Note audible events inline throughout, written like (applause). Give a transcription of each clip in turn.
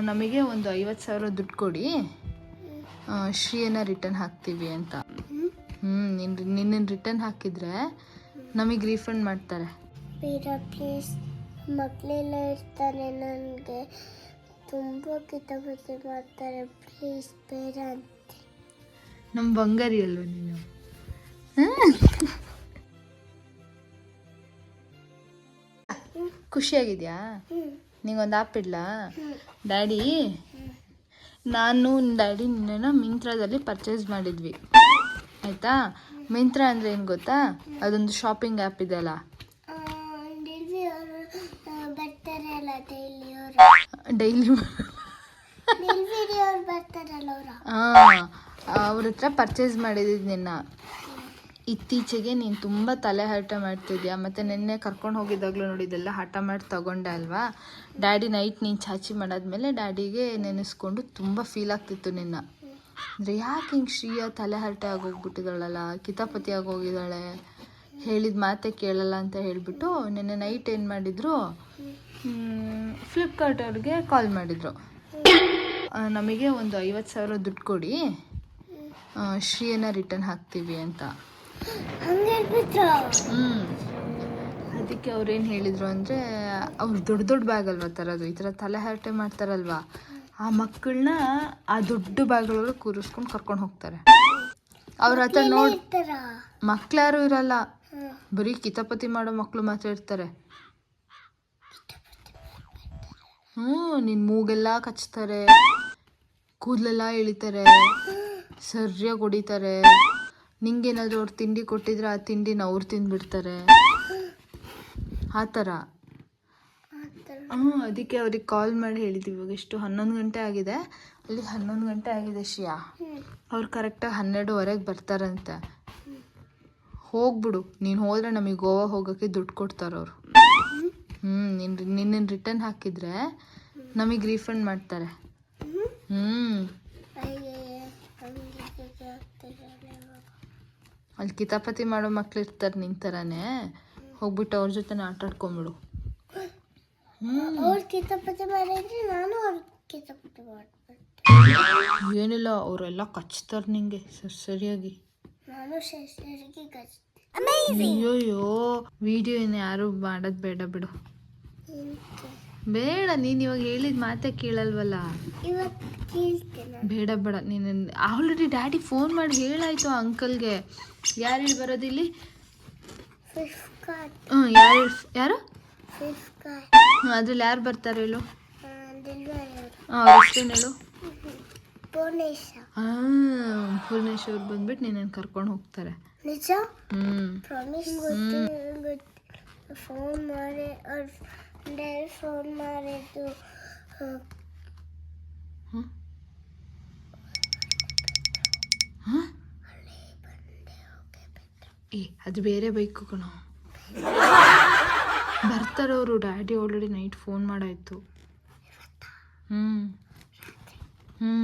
ನಮಗೆ ಒಂದು ಐವತ್ತು ಸಾವಿರ ದುಡ್ಡು ಕೊಡಿ. ಶ್ರೀಯನ್ನ ರಿಟರ್ನ್ ಹಾಕ್ತೀವಿ ಅಂತ. ಹ್ಞೂ ನಿನ್ನ ನಿನ್ನ ರಿಟರ್ನ್ ಹಾಕಿದ್ರೆ ನಮಗೆ ರೀಫಂಡ್ ಮಾಡ್ತಾರೆ. ಪ್ಲೀಸ್ ಮಕ್ಕಳೆಲ್ಲ ಇರ್ತಾರೆ ನನಗೆ. ತುಂಬ ಕಿತಾಪತಿ ಮಾಡ್ತಾರೆ. ಪ್ಲೀಸ್ ಬೇಡ ಅಂತ. ನಮ್ಮ ಬಂಗಾರಿ ಅಲ್ವ ನೀನು? ಖುಷಿಯಾಗಿದ್ಯಾ? ನಿಂಗೊಂದು ಆಪ್ ಇಡ್ಲಾ ಡ್ಯಾಡಿ ನಾನು ಡ್ಯಾಡಿ ನಿನ್ನ ಮಿಂತ್ರಾದಲ್ಲಿ ಪರ್ಚೇಸ್ ಮಾಡಿದ್ವಿ. ಆಯಿತಾ? ಮಿಂತ್ರಾ ಅಂದರೆ ಏನು ಗೊತ್ತಾ? ಅದೊಂದು ಶಾಪಿಂಗ್ ಆ್ಯಪ್ ಬರ್ತಾರೆ ಅಲ್ಲ ಡೈಲಿ ಹಾಂ ಅವ್ರ? ಹತ್ರ ಪರ್ಚೇಸ್ ಮಾಡಿದ್ದೀನಿ ನಿನ್ನ. ಇತ್ತೀಚೆಗೆ ನೀನು ತುಂಬ ತಲೆ ಹರಟೆ ಮಾಡ್ತಿದ್ಯಾ? ಮತ್ತು ನಿನ್ನೆ ಕರ್ಕೊಂಡು ಹೋಗಿದ್ದಾಗಲೂ ನೋಡಿದ್ದೆಲ್ಲ ಹಠ ಮಾಡಿ ತಗೊಂಡೆ ಅಲ್ವಾ? ಡ್ಯಾಡಿ ನೈಟ್ ನೀನು ಚಾಚಿ ಮಾಡಾದ್ಮೇಲೆ ಡ್ಯಾಡಿಗೆ ನೆನೆಸ್ಕೊಂಡು ತುಂಬ ಫೀಲ್ ಆಗ್ತಿತ್ತು ನಿನ್ನ. ಅಂದರೆ ಯಾಕೆ ಹಿಂಗೆ ಶ್ರೀಯ ತಲೆ ಹರಟೆ ಆಗೋಗ್ಬಿಟ್ಟಿದ್ದಾಳಲ್ಲ? ಕಿತಾಪತಿ ಆಗೋಗಿದ್ದಾಳೆ. ಹೇಳಿದ ಮಾತೆ ಕೇಳಲ್ಲ ಅಂತ ಹೇಳಿಬಿಟ್ಟು ನಿನ್ನೆ ನೈಟ್ ಏನು ಮಾಡಿದ್ರು? ಫ್ಲಿಪ್ಕಾರ್ಟ್ ಅವ್ರಿಗೆ ಕಾಲ್ ಮಾಡಿದರು. ನಮಗೆ ಒಂದು ಐವತ್ತು ಸಾವಿರ ದುಡ್ಡು ಕೊಡಿ. ಶ್ರೀಯನ್ನು ರಿಟರ್ನ್ ಹಾಕ್ತೀವಿ ಅಂತ. ಹ್ಞೂ ಅದಕ್ಕೆ ಅವ್ರೇನು ಹೇಳಿದರು ಅಂದರೆ ಅವ್ರು ದೊಡ್ಡ ದೊಡ್ಡ ಬ್ಯಾಗ್ ಅಲ್ವಾ ತರೋದು ಈ ಥರ ತಲೆ ಹರಟೆ ಮಾಡ್ತಾರಲ್ವಾ? ಆ ಮಕ್ಕಳನ್ನ ಆ ದೊಡ್ಡ ಬ್ಯಾಗ್ಗಳೊಳಗೆ ಕೂರಿಸ್ಕೊಂಡು ಕರ್ಕೊಂಡು ಹೋಗ್ತಾರೆ. ಅವ್ರ ಹತ್ರ ನೋಡಿ ಮಕ್ಳ್ಯಾರು ಇರಲ್ಲ. ಬರೀ ಕಿತಾಪತಿ ಮಾಡೋ ಮಕ್ಕಳು ಮಾತ್ರ ಇರ್ತಾರೆ. ಹ್ಞೂ ನಿನ್ನ ಮೂಗೆಲ್ಲ ಕಚ್ತಾರೆ. ಕೂದಲೆಲ್ಲ ಇಳಿತಾರೆ. ಸರಿಯಾಗಿ ಹೊಡಿತಾರೆ. ನಿಂಗೇನಾದರೂ ಅವ್ರು ತಿಂಡಿ ಕೊಟ್ಟಿದ್ರೆ ಆ ತಿಂಡಿನ ಅವ್ರು ತಿಂದ್ಬಿಡ್ತಾರೆ. ಆ ಥರ. ಹ್ಞೂ ಅದಕ್ಕೆ ಅವ್ರಿಗೆ ಕಾಲ್ ಮಾಡಿ ಹೇಳಿದ್ವಿ. ಇವಾಗ ಎಷ್ಟು? ಹನ್ನೊಂದು ಗಂಟೆ ಆಗಿದೆ. ಅಲ್ಲಿ ಹನ್ನೊಂದು ಗಂಟೆ ಆಗಿದೆ ಶಿಯಾ ಅವ್ರು ಕರೆಕ್ಟಾಗಿ ಹನ್ನೆರಡುವರೆಗೆ ಬರ್ತಾರಂತೆ. ಹೋಗ್ಬಿಡು. ನೀನು ಹೋದರೆ ನಮಗೆ ಗೋವಾ ಹೋಗೋಕ್ಕೆ ದುಡ್ಡು ಕೊಡ್ತಾರೆ ಅವರು. ಹ್ಞೂ ನಿನ್ನ ನಿನ್ನ ರಿಟರ್ನ್ ಹಾಕಿದರೆ ನಮಗೆ ರೀಫಂಡ್ ಮಾಡ್ತಾರೆ. ಹ್ಞೂ ಹ್ಞೂ ಅಯ್ಯೇ ಹಂಗೆ ಹೀಗೆ ಆಗ್ತಿರಲ್ಲ ಇವಾಗ ಅಲ್ಲಿ ಕಿತಾಪತಿ ಮಾಡೋ ಮಕ್ಳು ಇರ್ತಾರೆ ನಿನ್ನ ಥರನೇ ಹೋಗ್ಬಿಟ್ಟು ಅವ್ರ ಜೊತೆ ಆಟ ಆಡ್ಕೊಂಬಿಡು. ಏನಿಲ್ಲ ಅವರೆಲ್ಲ ಕಚ್ತಾರೆ ನಿಂಗೆ ಸರ್ ಸರಿಯಾಗಿ. ಅಯ್ಯೋಯ್ಯೋ ವಿಡಿಯೋ ಏನು ಯಾರು ಮಾಡೋದು ಬೇಡ ಬಿಡು. ಬೇಡ ನೀನು ಇವಾಗ ಹೇಳಿದ ಮಾತೇ ಕೇಳಲ್ವಲ್ಲ? ಬೇಡ ಬೇಡ ನೀನು ಆಲ್ರೆಡಿ ಡ್ಯಾಡಿ ಫೋನ್ ಮಾಡಿ ಹೇಳಾಯ್ತು ಅಂಕಲ್ಗೆ ಯಾರು ಹೇಳಿ ಬರೋದಿಲ್ಲಿ ಹ್ಞೂ ಯಾರು ಯಾರು? ಅದ್ರಲ್ಲಿ ಯಾರು ಬರ್ತಾರೆ ಹೇಳು? ಅವರು ಹೇಳು? ಹಾಂ ಭುವನೇಶ್ವರ್ ಬಂದ್ಬಿಟ್ಟು ನಿನ್ನನ್ನು ಕರ್ಕೊಂಡು ಹೋಗ್ತಾರೆ. ಹ್ಞೂ ಗೊತ್ತು ಫೋನ್ ಮಾಡಿ ಡೈಲಿ ಫೋನ್ ಮಾಡಿದ್ದು. ಏ ಅದು ಬೇರೆ ಬೈಕು ಕಣ. ಬರ್ತಾರವರು ಡ್ಯಾಡಿ ಆಲ್ರೆಡಿ ನೈಟ್ ಫೋನ್ ಮಾಡಾಯ್ತು. ಹ್ಞೂ ಹ್ಞೂ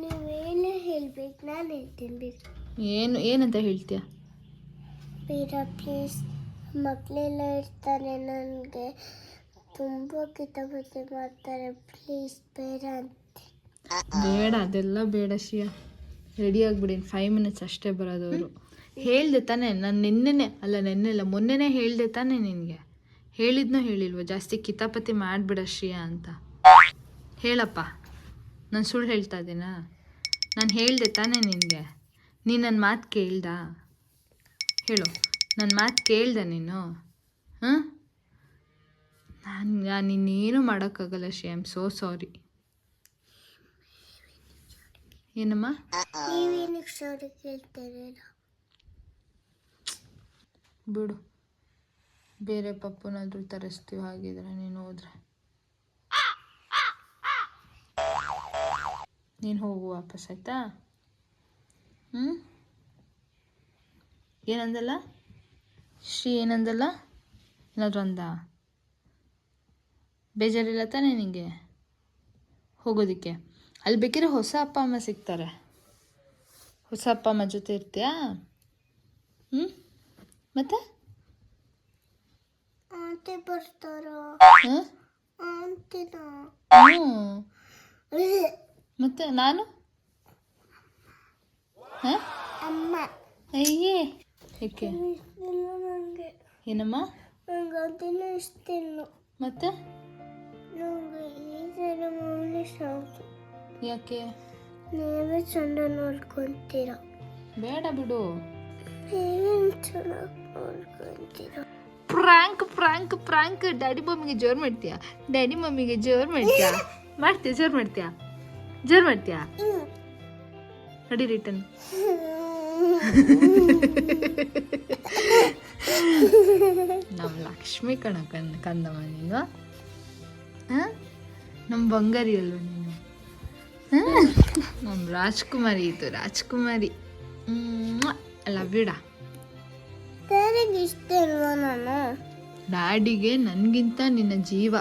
ನೀವೇನು ಹೇಳ್ಬೇಕು? ನಾನು ಹೇಳ್ತೀನಿ ಏನು ಏನಂತ ಹೇಳ್ತೀಯ? ಬೇಡ ಪ್ಲೀಸ್ ಮಕ್ಕಳೆಲ್ಲ ಇರ್ತಾರೆ ನನಗೆ ತುಂಬ ಕಿತಾಪತಿ ಮಾಡ್ತಾರೆ. ಪ್ಲೀಸ್ ಬೇಡ ಅಂತ. ಬೇಡ, ಅದೆಲ್ಲ ಬೇಡ ಶಿಯಾ. ರೆಡಿ ಆಗಿಬಿಡಿ ಫೈವ್ ಮಿನಿಟ್ಸ್ ಅಷ್ಟೇ ಬರೋದು ಅವರು. ಹೇಳ್ದೆ ತಾನೆ, ನಾನು ನಿನ್ನೆನೆ, ಅಲ್ಲ ನೆನ್ನೆ ಅಲ್ಲ ಮೊನ್ನೆನೇ ಹೇಳ್ದೆ ತಾನೆ ನಿನಗೆ. ಹೇಳಿದ್ನೋ ಹೇಳಿಲ್ವ, ಜಾಸ್ತಿ ಕಿತಾಪತಿ ಮಾಡಿಬಿಡ ಶ್ರಿಯಾ ಅಂತ. ಹೇಳಪ್ಪ, ನಾನು ಸುಳ್ಳು ಹೇಳ್ತಾ ಇದ್ದೀನಾ? ನಾನು ಹೇಳ್ದೆ ತಾನೆ ನಿನಗೆ. ನೀನು ನನ್ನ ಮಾತು ಕೇಳ್ದಾ? ಹೇಳು. ನನ್ನ ಮಾತು ಕೇಳ್ದೆ ನೀನು? ಹಾಂ? ನಾನು ನಾನು ಇನ್ನೇನು ಮಾಡೋಕ್ಕಾಗಲ್ಲ ಶಿ ಐ ಸೋ ಸಾರಿ ಏನಮ್ಮ? ಬಿಡು. ಬೇರೆ ಪಪ್ಪನಾದರೂ ತರಿಸ್ತೀವಿ ಹಾಗಿದ್ರೆ ನೀನು ಹೋದ್ರೆ. ನೀನು ಹೋಗು ವಾಪಸ್, ಆಯ್ತಾ? ಹ್ಞೂ ಏನಂದಲ್ಲ? ಶ್ರೀ ಏನಂದಲ್ಲ? ಏನಾದ್ರು ಅಂದ? ಬೇಜಾರಿಲ್ಲ ತಾನೇ ನಿಂಗೆ? ಹೋಗೋದಕ್ಕೆ. ಅಲ್ಲಿ ಬೇಕಿದ್ರೆ ಹೊಸ ಅಪ್ಪ ಅಮ್ಮ ಸಿಗ್ತಾರೆ. ಹೊಸ ಅಪ್ಪ ಅಮ್ಮ ಜೊತೆ ಇರ್ತೀಯಾ? ಹ್ಞೂ ಮತ್ತೆ? ಮತ್ತೆ ನಾನು? ಹಾಂ? ಅಮ್ಮ. ಅಯ್ಯೇ. ಏಕೆ? ನನಗೆ ಏನಮ್ಮ? ನಂಗೆ ಅದನ್ನು ಇಷ್ಟಿಲ್ಲ ಮತ್ತೆ? ನಂಗೆ ಈ ಮೂವಿ ಸಾಕು. ಯಾಕೆ? ನೀವೇ ಚಂದ ನೋಡ್ಕೊಂತೀರ. ಬೇಡ ಬಿಡು. ನೀವೇನು ಚೆನ್ನಾಗಿ ನೋಡ್ಕೊಂತೀರ. ಪ್ರ್ಯಾಂಕ್ ಪ್ರ್ಯಾಂಕ್ ಪ್ರ್ಯಾಂಕ್ ಡ್ಯಾಡಿ ಮಮ್ಮಿಗೆ ಜೋರು ಮಾಡ್ತೀಯಾ? ಡ್ಯಾಡಿ ಮಮ್ಮಿಗೆ ಜೋರು ಮಾಡ್ತೀಯಾ? ಮಾಡ್ತೀಯ? ಜೋರು ಮಾಡ್ತೀಯಾ? ಜೋರು ಮಾಡ್ತೀಯಾ? ನಡಿ ರಿಟರ್ನ್. (laughs) ನಮ್ಮ ಲಕ್ಷ್ಮಿ ಕಣ ಕಣ್ ಕಂದಮ್ಮ ನೀನು? ನಮ್ಮ ಬಂಗಾರಿ ಅಲ್ವ ನೀನು? ನಮ್ಮ ರಾಜ್ಕುಮಾರಿ ಇದು ರಾಜ್ಕುಮಾರಿ. ಲವ್ ಯುಡ ಇಷ್ಟ ನಾನು? ಡ್ಯಾಡಿಗೆ ನನಗಿಂತ ನಿನ್ನ ಜೀವ.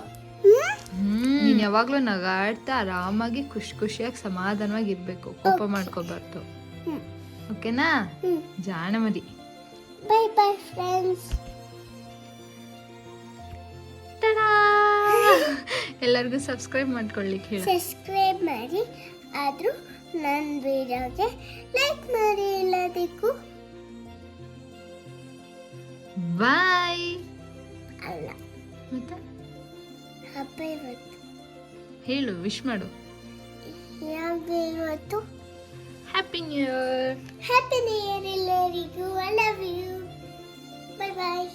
ನೀನು ಯಾವಾಗಲೂ ನಗಾಡ್ತಾ ಆರಾಮಾಗಿ ಖುಷಿ ಖುಷಿಯಾಗಿ ಸಮಾಧಾನವಾಗಿ ಇರಬೇಕು ಕೋಪ ಮಾಡ್ಕೋಬಾರ್ದು. ಓಕೆನಾ? ಜಾಣ ಮರಿ ಬೈ ಬೈ ಫ್ರೆಂಡ್ಸ್! ಎಲ್ಲರಿಗೂ ಸಬ್ಸ್ಕ್ರೈಬ್ ಮಾಡ್ಕೊಳ್ಳಿಕ್ಕೆ ಹೇಳಿ. ಸಬ್ಸ್ಕ್ರೈಬ್ ಮಾಡಿ. ಆದರೂ ನನ್ನ ವಿಡಿಯೋಗೆ ಲೈಕ್ ಮಾಡಿ ಎಲ್ಲದಕ್ಕೂ ಬಾಯ್ ಅಲ್ಲ. ಮತ್ತೆ? ಹಬ್ಬ ಇವತ್ತು. ಹೇಳು ವಿಶ್ ಮಾಡು. ಯಾವಾಗ ಇವತ್ತು? Happy new year happy new year ಎಲ್ಲರಿಗೂ I love you bye bye